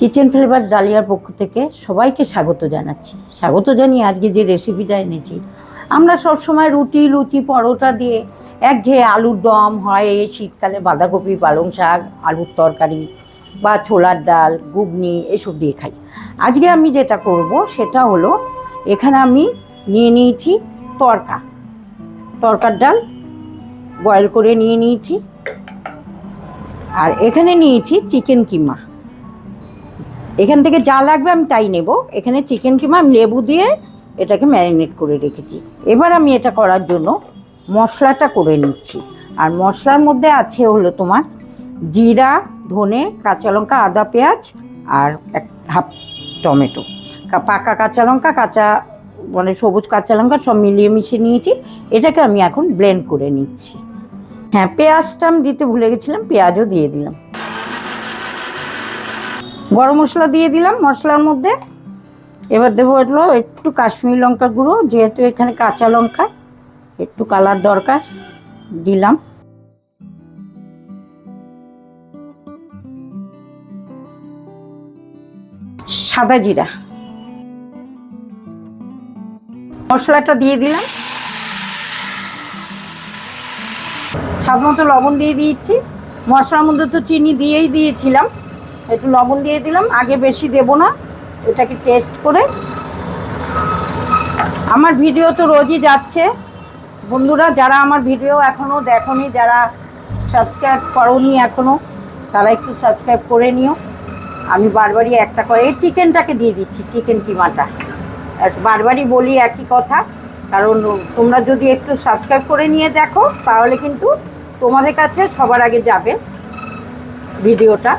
Kitchen flavour ডালিয়ার পক্ষ থেকে সবাইকে স্বাগত জানাচ্ছি। স্বাগত জানিয়ে আজকে যে রেসিপিটা এনেছি, আমরা সব সময় রুটি, লুচি, পরোটা দিয়ে একঘেয়ে আলুর দম হয় শীতকালে, বাঁধাকপি, পালং শাক, আলুর তরকারি বা ছোলার ডাল, ঘুগনি এসব দিয়ে খাই। আজকে আমি যেটা করব সেটা হলো, এখানে আমি নিয়ে নিয়েছি তরকা। তরকার ডাল বয়েল করে নিয়ে নিয়েছি। আর এখানে নিয়েছি চিকেন কিমা। এখান থেকে যা লাগবে আমি তাই নেব। এখানে চিকেন কিমা, আমি লেবু দিয়ে এটাকে ম্যারিনেট করে রেখেছি। এবার আমি এটা করার জন্য মশলাটা করে নিচ্ছি। আর মশলার মধ্যে আছে হলো তোমার জিরা, ধনে, কাঁচা লঙ্কা, আদা, পেঁয়াজ আর এক হাফ টমেটো। পাকা কাঁচা লঙ্কা, কাঁচা মানে সবুজ কাঁচা লঙ্কা সব মিলিয়ে মিশিয়ে নিয়েছি। এটাকে আমি এখন ব্লেন্ড করে নিচ্ছি। হ্যাঁ পেঁয়াজটা আমি দিতে ভুলে গেছিলাম, পেঁয়াজও দিয়ে দিলাম। গরম মশলা দিয়ে দিলাম, মশলার মধ্যে। এবার দেবো হলো একটু কাশ্মীর লঙ্কা গুঁড়ো, যেহেতু এখানে কাঁচা লঙ্কা, একটু কালার দরকার, দিলাম। সাদা জিরা। মশলাটা দিয়ে দিলাম। স্বাদ মতো লবণ দিয়ে দিয়েছি। মশলার মধ্যে তো চিনি দিয়েই দিয়েছিলাম। একটু লবণ দিয়ে দিলাম। আগে বেশি দেব না। এটাকে টেস্ট করে। আমার ভিডিও তো রোজই যাচ্ছে। বন্ধুরা, যারা আমার ভিডিও এখনও দেখনি, যারা সাবস্ক্রাইব করনি এখনও তারা একটু সাবস্ক্রাইব করে নিও। আমি বারবারই একটা করে, এই চিকেনটাকে দিয়ে দিচ্ছি চিকেন কিমাটা। বারবারই বলি একই কথা, কারণ তোমরা যদি একটু সাবস্ক্রাইব করে নিয়ে দেখো, তাহলে কিন্তু তোমাদের কাছে সবার আগে যাবে ভিডিওটা।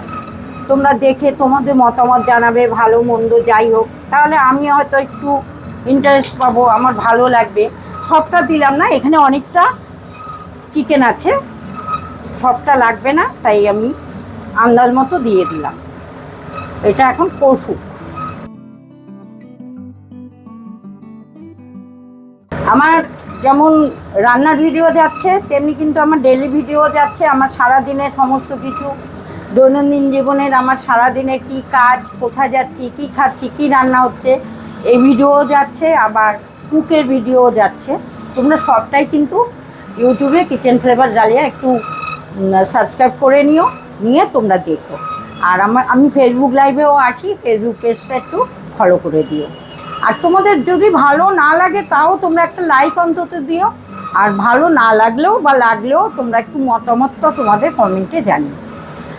তোমরা দেখে তোমাদের মতামত জানাবে, ভালো, মন্দ, যাই হোক। তাহলে আমি হয়তো একটু ইন্টারেস্ট পাবো, আমার ভালো লাগবে। সবটা দিলাম না, এখানে অনেকটা চিকেন আছে। সবটা লাগবে না, তাই আমি আন্দাজ মতো দিয়ে দিলাম। এটা এখন কষুক আমার যেমন রান্নার ভিডিও যাচ্ছে, তেমনি কিন্তু আমার ডেলি ভিডিও যাচ্ছে, আমার সারা দিনের সমস্ত কিছু। দৈনন্দিন জীবনের আমার সারা দিনের কী কাজ, কোথায় যাচ্ছি, কী খাচ্ছি, কী রান্না হচ্ছে, এই ভিডিও যাচ্ছে, আবার কুকের ভিডিও যাচ্ছে। তোমরা সবটাই কিন্তু ইউটিউবে কিচেন ফ্লেভার জ্বালিয়ে একটু সাবস্ক্রাইব করে নিও, নিয়ে তোমরা দেখো। আর আমার, আমি ফেসবুক লাইভেও আসি ফেসবুক পেজটা একটু ফলো করে দিও। আর তোমাদের যদি ভালো না লাগে, তাও তোমরা একটা লাইক অন্তত দিও। আর ভালো না লাগলেও বা লাগলেও তোমরা একটু মতামতটা তোমাদের কমেন্টে জানিও।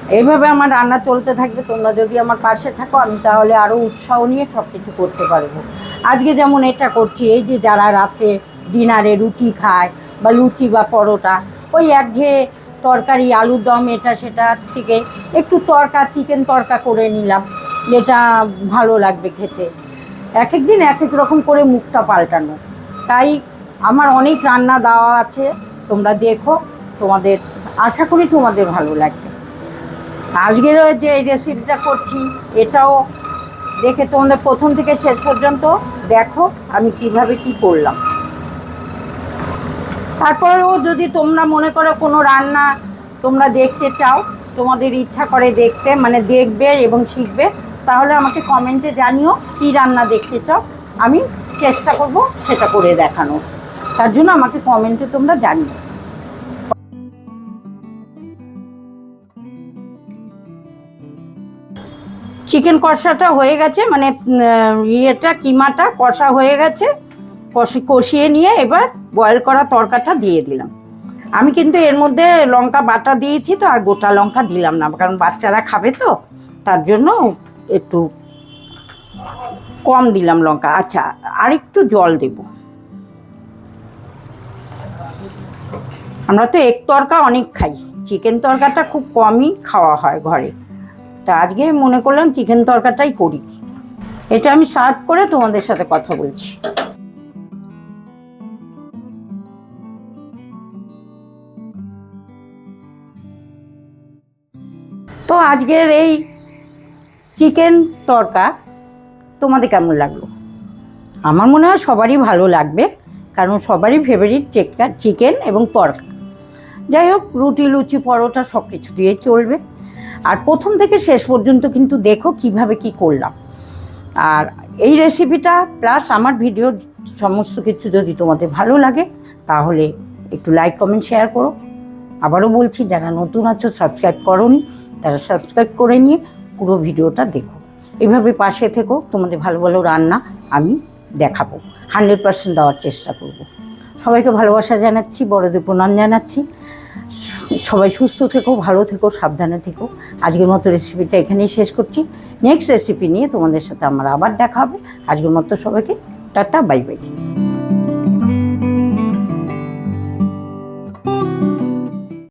এইভাবে আমার রান্না চলতে থাকবে, তোমরা যদি আমার পাশে থাকো, আমি তাহলে আরও উৎসাহ নিয়ে সব কিছু করতে পারব। আজকে যেমন এটা করছি, এই যে যারা রাতে ডিনারে রুটি খায় বা লুচি বা পরোটা, ওই একঘেয়ে তরকারি, আলুর দম, এটা সেটা থেকে একটু তরকা, চিকেন তরকা করে নিলাম। যেটা ভালো লাগবে খেতে। এক এক দিন এক এক রকম করে মুখটা পাল্টানো। তাই আমার অনেক রান্না দেওয়া আছে, তোমরা দেখো, তোমাদের, আশা করি তোমাদের ভালো লাগবে। আজকের যে এই রেসিপিটা করছি। এটাও দেখে তোমাদের প্রথম থেকে শেষ পর্যন্ত। দেখো আমি কীভাবে কি করলাম। তারপরেও যদি তোমরা মনে করো কোনো রান্না তোমরা দেখতে চাও, তোমাদের ইচ্ছা করে দেখতে মানে দেখবে এবং শিখবে, তাহলে আমাকে কমেন্টে জানিও কী রান্না দেখতে চাও। আমি চেষ্টা করব সেটা করে দেখানো তার জন্য আমাকে কমেন্টে তোমরা জানিও। চিকেন কষাটা হয়ে গেছে মানে ইয়েটা, কিমাটা কষা হয়ে গেছে। কষি, কষিয়ে নিয়ে এবার বয়েল করা তরকাটা দিয়ে দিলাম। আমি কিন্তু এর মধ্যে লঙ্কা বাটা দিয়েছি তো, আর গোটা লঙ্কা দিলাম না, কারণ বাচ্চারা খাবে তো, তার জন্য একটু কম দিলাম লঙ্কা। আচ্ছা আর একটু জল দেব। আমরা তো এক তরকা অনেক খাই, চিকেন তরকাটা খুব কমই খাওয়া হয় ঘরে। তা আজকে মনে করলাম চিকেন তরকাটাই করি। এটা আমি সার্ভ করে তোমাদের সাথে কথা বলছি। তো আজকের এই চিকেন তরকা তোমাদের কেমন লাগল? আমার মনে হয় সবারই ভালো লাগবে, কারণ সবারই ফেভারিট চিকেন এবং তরকা। যাই হোক, রুটি, লুচি, পরোটা সব কিছু দিয়ে চলবে। আর প্রথম থেকে শেষ পর্যন্ত কিন্তু দেখো কীভাবে কি করলাম। আর এই রেসিপিটা প্লাস আমার ভিডিওর সমস্ত কিছু যদি তোমাদের ভালো লাগে, তাহলে একটু লাইক কমেন্ট শেয়ার করো। আবারও বলছি, যারা নতুন আছো সাবস্ক্রাইব করনি, তারা সাবস্ক্রাইব করে নিয়ে পুরো ভিডিওটা দেখো। এভাবে পাশে থেকো, তোমাদের ভালো ভালো রান্না আমি দেখাবো। হান্ড্রেড পার্সেন্ট দেওয়ার চেষ্টা করব। সবাইকে ভালোবাসা জানাচ্ছি, বড়দের প্রণাম জানাচ্ছি। সবাই সুস্থ থেকো, ভালো থেকো, সাবধানে থেকো। আজকের মতো রেসিপিটা এখানেই শেষ করছি। নেক্সট রেসিপি নিয়ে তোমাদের সাথে আমার আবার দেখা হবে। আজকের মতো সবাইকে টাটা বাই বাই